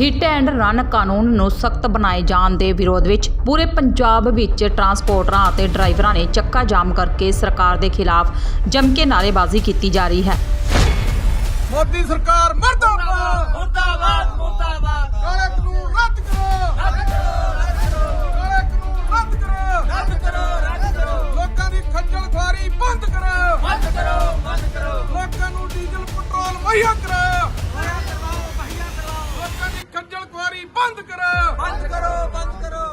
Hit and run ਕਾਨੂੰਨ ਨੂੰ ਸਖਤ ਬਣਾਏ ਜਾਣ ਦੇ ਵਿਰੋਧ ਵਿੱਚ ਪੂਰੇ ਪੰਜਾਬ ਵਿੱਚ ਟਰਾਂਸਪੋਰਟਰਾਂ ਅਤੇ ਡਰਾਈਵਰਾਂ ਨੇ ਚੱਕਾ ਜਾਮ ਕਰਕੇ ਸਰਕਾਰ ਦੇ ਖਿਲਾਫ ਜੰਮ ਕੇ ਨਾਅਰੇਬਾਜ਼ੀ ਕੀਤੀ ਜਾ ਰਹੀ ਹੈ। ਮੋਦੀ ਸਰਕਾਰ ਮਰਦਾਬਾਦ! ਮੁਰਦਾਬਾਦ ਮੁਰਦਾਬਾਦ ਕਾਲੇ ਕਾਨੂੰਨ ਰੱਦ ਬੰਦ ਕਰੋ। ਬੰਦ ਕਰੋ ਬੰਦ ਕਰੋ।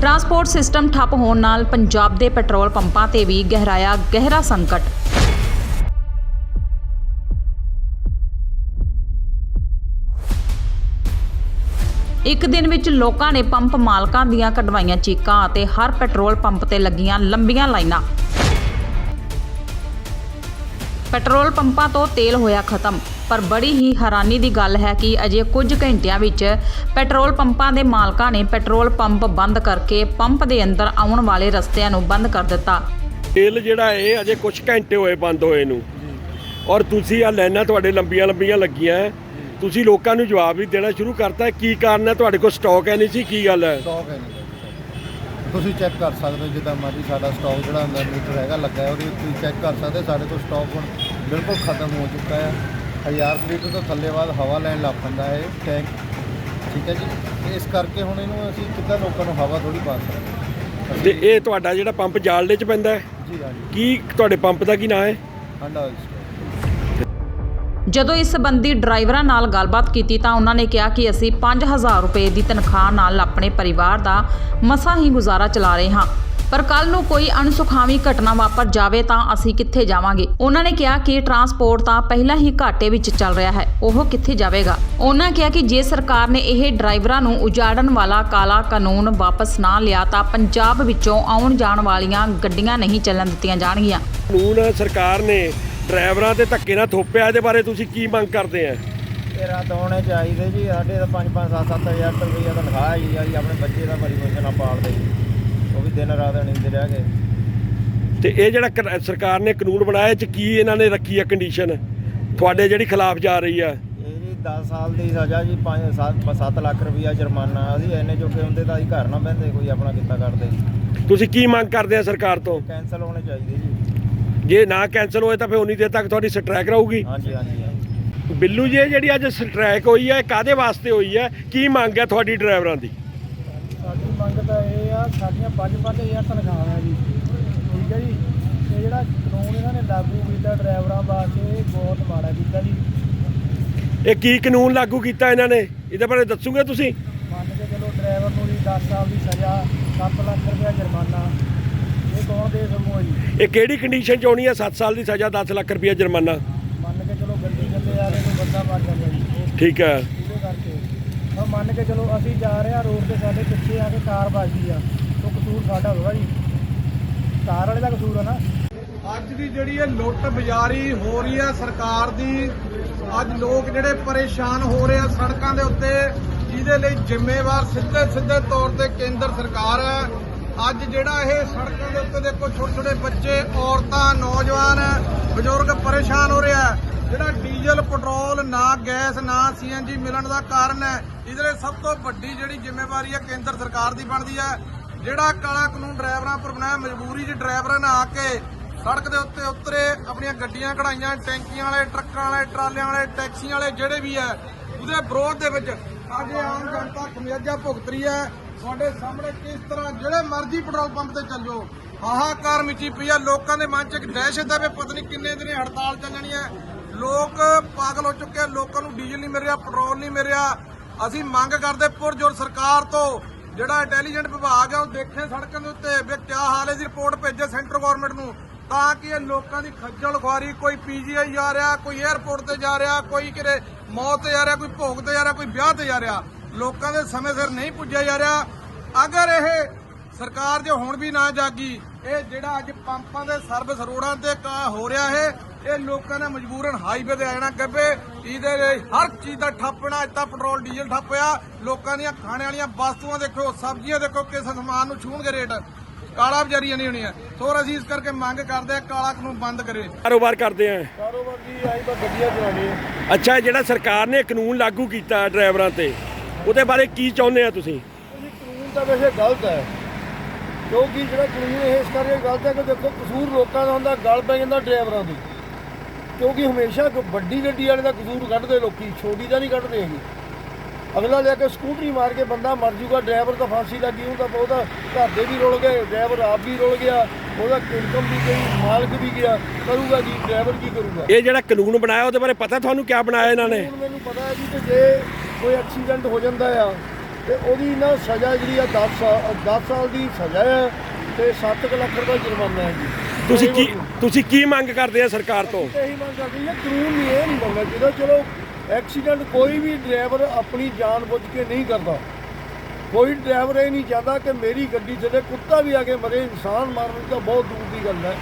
ਟਰਾਂਸਪੋਰਟ ਸਿਸਟਮ ਠੱਪ ਹੋਣ ਨਾਲ ਪੰਜਾਬ ਦੇ ਪੈਟਰੋਲ ਪੰਪਾਂ ਤੇ ਵੀ ਗਹਿਰਾਇਆ ਗਹਿਰਾ ਸੰਕਟ। ਇੱਕ ਦਿਨ ਵਿੱਚ ਲੋਕਾਂ ਨੇ ਪੰਪ ਮਾਲਕਾਂ ਦੀਆਂ ਕਢਵਾਈਆਂ ਚੀਕਾਂ ਅਤੇ ਹਰ ਪੈਟਰੋਲ ਪੰਪ ਤੇ ਲੱਗੀਆਂ ਲੰਬੀਆਂ ਲਾਈਨਾਂ। ਪੈਟਰੋਲ ਪੰਪਾਂ ਤੋਂ ਤੇਲ ਹੋਇਆ ਖਤਮ। ਪਰ ਬੜੀ ਹੀ ਹੈਰਾਨੀ ਦੀ ਗੱਲ ਹੈ ਕਿ ਅਜੇ ਕੁਝ ਘੰਟਿਆਂ ਵਿੱਚ ਪੈਟਰੋਲ ਪੰਪਾਂ ਦੇ ਮਾਲਕਾਂ ਨੇ ਪੈਟਰੋਲ ਪੰਪ ਬੰਦ ਕਰਕੇ ਪੰਪ ਦੇ ਅੰਦਰ ਆਉਣ ਵਾਲੇ ਰਸਤਿਆਂ ਨੂੰ ਬੰਦ ਕਰ ਦਿੱਤਾ ਤੇਲ ਜਿਹੜਾ ਇਹ ਅਜੇ ਕੁਝ ਘੰਟੇ ਹੋਏ ਬੰਦ ਹੋਏ ਨੂੰ ਔਰ ਤੁਸੀਂ ਆ ਲਾਈਨਾਂ ਤੁਹਾਡੇ ਲੰਬੀਆਂ ਲੰਬੀਆਂ ਲੱਗੀਆਂ ਹੈ। ਤੁਸੀਂ ਲੋਕਾਂ ਨੂੰ ਜਵਾਬ ਵੀ ਦੇਣਾ ਸ਼ੁਰੂ ਕਰਤਾ ਹੈ। ਕੀ ਕਾਰਨ ਹੈ ਤੁਹਾਡੇ ਕੋਲ ਸਟਾਕ ਹੈ ਨਹੀਂ ਸੀ ਕੀ ਗੱਲ ਹੈ ਸਟਾਕ ਹੈ ਨਹੀਂ ਤੁਸੀਂ ਚੈੱਕ ਕਰ ਸਕਦੇ ਹੋ ਜਿੱਦਾਂ ਮਰਜ਼ੀ ਸਾਡਾ ਸਟਾਕ ਜਿਹੜਾ ਹੁੰਦਾ ਮੀਟਰ ਹੈਗਾ ਲੱਗਾ ਹੈ ਉਹਦੇ ਉੱਤੇ ਚੈੱਕ ਕਰ ਸਕਦੇ। ਸਾਡੇ ਕੋਲ ਸਟਾਕ ਹੁਣ ਬਿਲਕੁਲ ਖਤਮ ਹੋ ਚੁੱਕਾ ਹੈ 1000 ਲੀਟਰ ਤੋਂ ਥੱਲੇ ਬਾਅਦ ਹਵਾ ਲੈਣ ਲੱਗ ਪੈਂਦਾ ਹੈ ਟੈਂਕ ਠੀਕ ਹੈ ਜੀ? ਇਸ ਕਰਕੇ ਹੁਣ ਇਹਨੂੰ ਅਸੀਂ ਕਿੱਦਾਂ ਲੋਕਾਂ ਨੂੰ ਹਵਾ ਥੋੜੀ ਪਾ ਸਕਦੇ ਤੇ ਇਹ ਤੁਹਾਡਾ ਜਿਹੜਾ ਪੰਪ ਜਾਲਦੇ ਚ ਪੈਂਦਾ ਹੈ? ਜੀ ਹਾਂਜੀ। ਕੀ ਤੁਹਾਡੇ ਪੰਪ ਦਾ ਕੀ ਨਾਮ ਹੈ? ਹੰਡਾ ਜਦੋਂ ਇਸ ਸੰਬੰਧੀ ਡਰਾਈਵਰਾਂ ਨਾਲ ਗੱਲਬਾਤ ਕੀਤੀ ਤਾਂ ਉਹਨਾਂ ਨੇ ਕਿਹਾ ਕਿ ਅਸੀਂ 5000 ਰੁਪਏ ਦੀ ਤਨਖਾਹ ਨਾਲ ਆਪਣੇ ਪਰਿਵਾਰ ਦਾ ਮਸਾਂ ਹੀ ਗੁਜ਼ਾਰਾ ਚਲਾ ਰਹੇ ਹਾਂ। ਪਰ ਕੱਲ ਨੂੰ ਕੋਈ ਅਣਸੁਖਾਵੀ ਘਟਨਾ ਵਾਪਰ ਜਾਵੇ ਤਾਂ ਅਸੀਂ ਕਿੱਥੇ ਜਾਵਾਂਗੇ? ਉਹਨਾਂ ਨੇ ਕਿਹਾ ਕਿ ਟਰਾਂਸਪੋਰਟ ਤਾਂ ਪਹਿਲਾਂ ਹੀ ਘਾਟੇ ਵਿੱਚ ਚੱਲ ਰਿਹਾ ਹੈ। ਉਹ ਕਿੱਥੇ ਜਾਵੇਗਾ? ਉਹਨਾਂ ਕਿਹਾ ਕਿ ਜੇ ਸਰਕਾਰ ਨੇ ਇਹ ਡਰਾਈਵਰਾਂ ਨੂੰ ਉਜਾੜਨ ਵਾਲਾ ਕਾਲਾ ਕਾਨੂੰਨ ਵਾਪਸ ਨਾ ਲਿਆ ਤਾਂ ਪੰਜਾਬ ਵਿੱਚੋਂ ਆਉਣ ਜਾਣ ਵਾਲੀਆਂ ਗੱਡੀਆਂ ਨਹੀਂ ਚੱਲਣ ਦਿੱਤੀਆਂ ਜਾਣਗੀਆਂ। ਕਾਨੂੰਨ ਸਰਕਾਰ ਨੇ ਡਰਾਈਵਰਾਂ ਤੇ ਧੱਕੇ ਨਾਲ ਥੋਪਿਆ ਇਹਦੇ ਬਾਰੇ ਤੁਸੀਂ ਕੀ ਮੰਗ ਕਰਦੇ ਆ? ਇਹ ਰੱਦ ਹੋਣੇ ਚਾਹੀਦੇ ਜੀ ਸਾਡੇ ਤਾਂ 5 5 7 7000 ਰੁਪਈਆ ਤਨਖਾਹ ਹੈ ਜੀ ਅਸੀਂ ਆਪਣੇ ਬੱਚੇ ਦਾ ਪਰਿਵੋਸ਼ਣ ਪਾਲਦੇ। ਜੀ ਉਹ ਵੀ ਦਿਨ ਰਾਤ ਨੀਂਦ ਰਹਿ ਗਏ। ਤੇ ਇਹ ਜਿਹੜਾ ਸਰਕਾਰ ਨੇ ਕਾਨੂੰਨ ਬਣਾਇਆ ਇਹ ਚ ਕੀ ਇਹਨਾਂ ਨੇ ਰੱਖੀ ਹੈ ਕੰਡੀਸ਼ਨ ਤੁਹਾਡੇ ਜਿਹੜੀ ਖਿਲਾਫ ਜਾ ਰਹੀ ਆ। ਇਹ ਜੀ 10 ਸਾਲ ਦੀ ਸਜ਼ਾ ਜੀ 5 7 ਲੱਖ ਰੁਪਈਆ ਜੁਰਮਾਨਾ ਅਸੀਂ ਇੰਨੇ ਚੁੱਕੇ ਹੁੰਦੇ ਤਾਂ ਅਸੀਂ ਘਰ ਨਾ ਬਹਿੰਦੇ ਕੋਈ ਆਪਣਾ ਕੀਤਾ ਕਰਦੇ। ਤੁਸੀਂ ਕੀ ਮੰਗ ਕਰਦੇ ਆ ਸਰਕਾਰ ਤੋਂ? ਕੈਂਸਲ ਹੋਣੇ ਚਾਹੀਦੇ ਜੀ। ਜੇ ਨਾ ਕੈਨਸਲ ਹੋਏ ਤਾਂ ਫਿਰ ਉਨੀ ਦੇਰ ਤੱਕ ਤੁਹਾਡੀ ਸਟ੍ਰਾਈਕ ਰਹੂਗੀ। ਹਾਂਜੀ ਹਾਂਜੀ ਹਾਂਜੀ। ਬਿੱਲੂ ਜੀ ਇਹ ਜਿਹੜੀ ਅੱਜ ਸਟ੍ਰਾਈਕ ਹੋਈ ਹੈ ਇਹ ਕਾਦੇ ਵਾਸਤੇ ਹੋਈ ਹੈ ਕੀ ਮੰਗ ਹੈ ਤੁਹਾਡੀ ਡਰਾਈਵਰਾਂ ਦੀ? ਮੰਗ ਤਾਂ ਇਹ ਆ ਸਾਡੀਆਂ 5-5000 ਤਨਖਾਹਾਂ ਜੀ। ਠੀਕ ਹੈ ਜੀ? ਤੇ ਜਿਹੜਾ ਕਾਨੂੰਨ ਇਹਨਾਂ ਨੇ ਲਾਗੂ ਕੀਤਾ ਡਰਾਈਵਰਾਂ ਵਾਸਤੇ ਬਹੁਤ ਮਾੜਾ ਕੀਤਾ ਜੀ। ਇਹ ਕੀ ਕਾਨੂੰਨ ਲਾਗੂ ਕੀਤਾ ਇਹਨਾਂ ਨੇ? ਇਹਦੇ ਬਾਰੇ ਦੱਸੋਗੇ ਤੁਸੀਂ? ਮੰਨ ਕੇ ਚਲੋ ਡਰਾਈਵਰ ਨੂੰ ਜੀ 10 ਸਾਲ ਦੀ ਸਜ਼ਾ 7 ਲੱਖ ਰੁਪਇਆ ਜੁਰਮਾਨਾ। ਇਹ ਕੌਣ ਦੇ ਸਕੂਗਾ ਜੀ? ਇਹ ਕਿਹੜੀ ਕੰਡੀਸ਼ਨ ਚ ਹੋਣੀ ਹੈ 7 ਸਾਲ ਦੀ ਸਜ਼ਾ 10 ਲੱਖ ਰੁਪਏ ਜੁਰਮਾਨਾ? ਮੰਨ ਕੇ ਚਲੋ ਗੱਡੀ ਚੱਲੇ ਆ ਰਹੇ ਨੂੰ ਬੰਦਾ ਮਰ ਜਾਂਦਾ ਜੀ। ਠੀਕ ਹੈ ਹੁਣ ਮੰਨ ਕੇ ਚਲੋ ਅਸੀਂ ਜਾ ਰਹੇ ਆ ਰੋਡ ਤੇ ਸਾਡੇ ਪਿੱਛੇ ਆ ਕੇ ਕਾਰ ਵੱਜਦੀ ਆ। ਉਹ ਕਸੂਰ ਸਾਡਾ ਹੋਗਾ ਜੀ। ਕਾਰ ਵਾਲੇ ਦਾ ਕਸੂਰ ਆ ਨਾ। ਅੱਜ ਦੀ ਜਿਹੜੀ ਇਹ ਲੁੱਟ ਬਾਜ਼ਾਰੀ ਹੋ ਰਹੀ ਹੈ ਸਰਕਾਰ ਦੀ, ਅੱਜ ਲੋਕ ਜਿਹੜੇ ਪਰੇਸ਼ਾਨ ਹੋ ਰਹੇ ਆ ਸੜਕਾਂ ਦੇ ਉੱਤੇ, ਜਿਹਦੇ ਲਈ ਜ਼ਿੰਮੇਵਾਰ ਸਿੱਧੇ ਸਿੱਧੇ ਤੌਰ ਤੇ ਕੇਂਦਰ ਸਰਕਾਰ ਹੈ ਅੱਜ ਜਿਹੜਾ ਇਹ ਸੜਕਾਂ ਦੇ ਉੱਤੇ ਦੇਖੋ ਛੋਟੇ ਛੋਟੇ ਬੱਚੇ, ਔਰਤਾਂ, ਨੌਜਵਾਨ, ਬਜ਼ੁਰਗ ਪਰੇਸ਼ਾਨ ਹੋ ਰਿਹਾ ਜਿਹੜਾ ਡੀਜ਼ਲ, ਪੈਟਰੋਲ, ਨਾ ਗੈਸ, ਨਾ ਸੀਐਨਜੀ ਮਿਲਣ ਦਾ ਕਾਰਨ ਹੈ। ਇਹਦੇ ਲਈ ਸਭ ਤੋਂ ਵੱਡੀ ਜਿਹੜੀ ਜ਼ਿੰਮੇਵਾਰੀ ਹੈ ਕੇਂਦਰ ਸਰਕਾਰ ਦੀ ਬਣਦੀ ਹੈ। ਜਿਹੜਾ ਕਾਲਾ ਕਾਨੂੰਨ ਡਰਾਈਵਰਾਂ ਪਰ ਬਣਾਇਆ, ਮਜਬੂਰੀ 'ਚ ਡਰਾਈਵਰਾਂ ਨੇ ਆ ਕੇ ਸੜਕ ਦੇ ਉੱਤੇ ਉਤਰੇ, ਆਪਣੀਆਂ ਗੱਡੀਆਂ ਕਢਾਈਆਂ, ਟੈਂਕੀਆਂ ਵਾਲੇ, ਟਰੱਕਾਂ ਵਾਲੇ, ਟਰਾਲਿਆਂ ਵਾਲੇ, ਟੈਕਸੀਆਂ ਵਾਲੇ, ਜਿਹੜੇ ਵੀ ਹੈ, ਉਹਦੇ ਵਿਰੋਧ ਦੇ ਵਿੱਚ ਅੱਜ ਆਮ ਜਨਤਾ ਖਮਿਆਜਾ ਭੁਗਤ ਰਹੀ ਹੈ। ਤੁਹਾਡੇ ਸਾਹਮਣੇ ਕਿਸ ਤਰ੍ਹਾਂ ਜਿਹੜੇ ਮਰਜ਼ੀ ਪੈਟਰੋਲ ਪੰਪ ਤੇ ਚੱਲ। ਜਾਓ ਹਾਹਾਕਾਰ ਮਚੀ ਪਈ ਹੈ ਲੋਕਾਂ ਦੇ ਮਨ 'ਚ ਇੱਕ ਦਹਿਸ਼ਤ ਹੈ ਵੀ ਪਤਾ ਨਹੀਂ ਕਿੰਨੇ ਦਿਨ ਹੜਤਾਲ ਚੱਲਣੀ ਹੈ। ਲੋਕ ਪਾਗਲ ਹੋ ਚੁੱਕੇ ਆ। ਲੋਕਾਂ ਨੂੰ ਡੀਜ਼ਲ ਨਹੀਂ ਮਿਲ ਰਿਹਾ, ਪੈਟਰੋਲ ਨਹੀਂ ਮਿਲ ਰਿਹਾ। ਅਸੀਂ ਮੰਗ ਕਰਦੇ ਪੁਰਜੋਰ ਸਰਕਾਰ ਤੋਂ, ਜਿਹੜਾ ਇੰਟੈਲੀਜੈਂਟ ਵਿਭਾਗ ਹੈ ਉਹ ਦੇਖੇ ਸੜਕਾਂ ਦੇ ਉੱਤੇ ਵੀ ਕਿਆ ਹਾਲ ਹੈ। ਦੀ ਰਿਪੋਰਟ ਭੇਜੇ ਸੈਂਟਰ ਗਵਰਨਮੈਂਟ ਨੂੰ, ਤਾਂ ਕਿ ਇਹ ਲੋਕਾਂ ਦੀ ਖੱਜਲ ਖੁਆਰੀ, ਕੋਈ ਪੀਜੀਆਈ ਜਾ ਰਿਹਾ, ਕੋਈ 에ਅਰਪੋਰਟ ਤੇ ਜਾ ਰਿਹਾ, ਕੋਈ ਕਿਤੇ ਮੌਤ ਤੇ ਜਾ ਰਿਹਾ, ਕੋਈ ਭੋਗ ਤੇ ਜਾ ਰਿਹਾ, ਕੋਈ ਵਿਆਹ ਤੇ ਜਾ ਰਿਹਾ। ਲੋਕਾਂ ਦੇ ਸਮੇਂ ਸਿਰ ਨਹੀਂ ਪੁੱਜਿਆ ਜਾ ਰਿਹਾ। ਅਗਰ ਇਹ ਸਰਕਾਰ ਜੇ ਹੁਣ ਵੀ ਨਾ ਜਾਗੀ ਇਹ ਜਿਹੜਾ ਅੱਜ ਪੰਪਾਂ ਦੇ ਸਰਵਿਸ ਰੋਡਾਂ ਤੇ ਕਾ ਹੋ ਰਿਹਾ ਹੈ ਇਹ ਲੋਕਾਂ ਨੇ ਮਜਬੂਰਨ ਹਾਈਵੇ ਤੇ ਆ ਜਾਣਾ। ਗੱਬੇ ਇਹਦੇ ਲਈ ਹਰ ਚੀਜ਼ ਦਾ ਠੱਪਣਾ ਅੱਜ ਤਾਂ ਪੈਟਰੋਲ ਡੀਜ਼ਲ ਠੱਪਿਆ ਲੋਕਾਂ ਦੀਆਂ ਖਾਣੇ ਵਾਲੀਆਂ ਵਸਤੂਆਂ ਦੇਖੋ ਸਬਜ਼ੀਆਂ ਦੇਖੋ ਕਿਸ ਸਮਾਨ ਨੂੰ ਛੂਣਗੇ ਰੇਟ। ਕਾਲਾ ਬਜ਼ਾਰੀਆਂ ਨਹੀਂ ਹੋਣੀਆਂ ਸੋ ਅਸੀਂ ਇਸ ਕਰਕੇ ਮੰਗ ਕਰਦੇ ਆ ਕਾਲਾ ਕਾਨੂੰਨ ਬੰਦ ਕਰੇ। ਕਾਰੋਬਾਰ ਕਰਦੇ ਆ। ਕਾਰੋਬਾਰ ਜੀ ਆਈ ਬਸ ਗੱਡੀਆਂ ਚਲਾਉਣੀ ਹੈ ਅੱਛਾ ਜਿਹੜਾ ਸਰਕਾਰ ਨੇ ਕਾਨੂੰਨ ਲਾਗੂ ਕੀਤਾ ਡਰਾਈਵਰਾਂ ਤੇ ਉਹਦੇ ਬਾਰੇ ਕੀ ਚਾਹੁੰਦੇ ਆ ਤੁਸੀਂ? ਇਹ ਕਾਨੂੰਨ ਤਾਂ ਵੈਸੇ ਗਲਤ ਹੈ। ਕਿਉਂਕਿ ਜਿਹੜਾ ਕਾਨੂੰਨ ਇਹ ਇਸ ਕਰਕੇ ਗਲਤ ਹੈ ਕਿ ਦੇਖੋ ਕਸੂਰ ਲੋਕਾਂ ਦਾ ਹੁੰਦਾ ਗਲ ਪੈ ਜਾਂਦਾ ਡਰਾਈਵਰਾਂ ਦੀ। ਕਿਉਂਕਿ ਹਮੇਸ਼ਾ ਕੋਈ ਵੱਡੀ ਗੱਡੀ ਵਾਲੇ ਦਾ ਕਸੂਰ ਕੱਢਦੇ ਲੋਕੀ ਛੋਟੀ ਦਾ ਨਹੀਂ ਕੱਢਦੇ ਹੈਗੇ। ਅਗਲਾ ਲੈ ਕੇ ਸਕੂਟਰੀ ਮਾਰ ਕੇ ਬੰਦਾ ਮਰ ਜੂਗਾ ਡਰਾਈਵਰ ਤਾਂ ਫਾਂਸੀ ਲੱਗੀ ਉਹ ਤਾਂ ਉਹਦਾ ਘਰ ਦੇ ਵੀ ਰੁਲ ਗਏ ਡਰਾਈਵਰ ਆਪ ਵੀ ਰੁਲ ਗਿਆ ਉਹਦਾ ਇਨਕਮ ਵੀ ਗਈ ਮਾਲਕ ਵੀ ਗਿਆ ਕਰੂਗਾ ਜੀ ਡਰਾਈਵਰ ਕੀ ਕਰੂਗਾ? ਇਹ ਜਿਹੜਾ ਕਾਨੂੰਨ ਬਣਾਇਆ ਉਹਦੇ ਬਾਰੇ ਪਤਾ ਤੁਹਾਨੂੰ ਕਿਆ ਬਣਾਇਆ ਇਹਨਾਂ ਨੇ? ਮੈਨੂੰ ਪਤਾ ਹੈ ਜੀ ਕਿ ਜੇ ਕੋਈ ਐਕਸੀਡੈਂਟ ਹੋ ਜਾਂਦਾ ਆ ਤੇ ਉਹਦੀ ਨਾ ਸਜ਼ਾ ਜਿਹੜੀ ਆ 10 ਸਾਲ 10 ਸਾਲ ਦੀ ਸਜ਼ਾ ਹੈ ਤੇ 7 ਲੱਖ ਰੁਪਏ ਜੁਰਮਾਨਾ ਹੈ ਜੀ। ਤੁਸੀਂ ਕੀ ਤੁਸੀਂ ਕੀ ਮੰਗ ਕਰਦੇ ਆ ਸਰਕਾਰ ਤੋਂ? ਇਹੀ ਮੰਗ ਕਰਦੇ ਹਾਂ ਕਾਨੂੰਨ ਨਹੀਂ ਇਹ ਨਹੀਂ ਬਣਨਾ ਚਾਹੀਦਾ ਚਲੋ ਐਕਸੀਡੈਂਟ ਕੋਈ ਵੀ ਡਰਾਈਵਰ ਆਪਣੀ ਜਾਨ ਬੁੱਝ ਕੇ ਨਹੀਂ ਕਰਦਾ। ਕੋਈ ਡਰਾਈਵਰ ਇਹ ਨਹੀਂ ਚਾਹਦਾ ਕਿ ਮੇਰੀ ਗੱਡੀ ਥੱਲੇ ਕੁੱਤਾ ਵੀ ਆ ਕੇ ਮਰੇ ਇਨਸਾਨ ਮਾਰਨ ਤਾਂ ਬਹੁਤ ਦੂਰ ਦੀ ਗੱਲ ਹੈ।